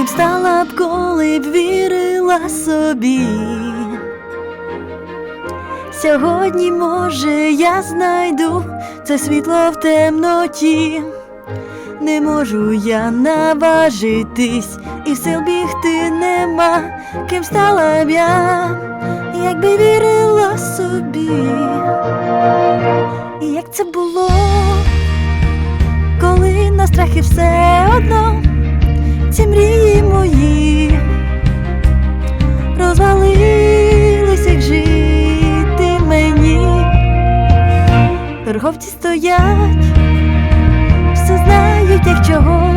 ким стала б, коли б вірила собі. Сьогодні, може, я знайду це світло в темноті. Не можу я наважитись, і сил бігти нема, ким стала б я, якби вірила собі. І як це було, коли на страхи все одно, ці мрії Торговці стоять, все знають, як чого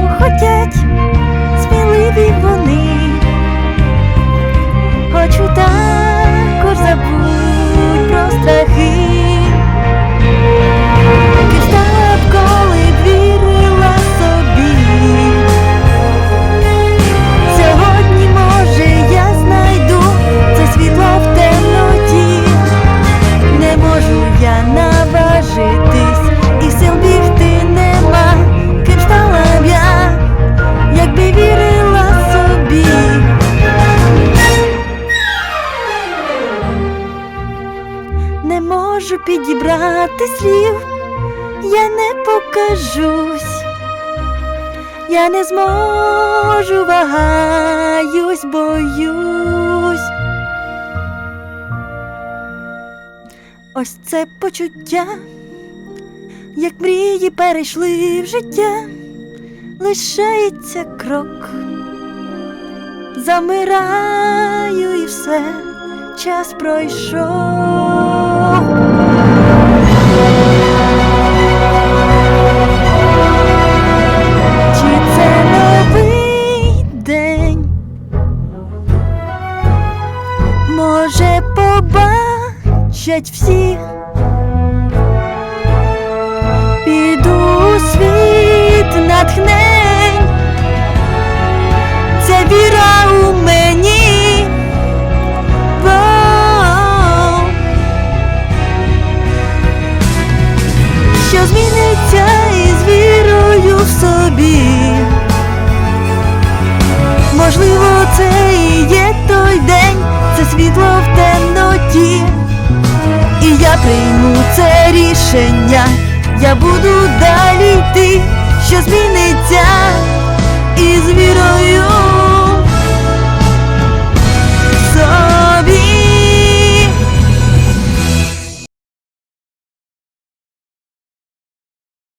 можу підібрати слів, я не покажусь, я не зможу, вагаюсь, боюсь. Ось це почуття, як мрії перейшли в життя, лишається крок, замираю і все, час пройшов. Побачать всі. Піду світ натхнень, це віра у мені. Бо що зміниться із вірою в собі. Можливо, це і є той день, це світло в житті, і я прийму це рішення, я буду далі йти, що зміниться із вірою.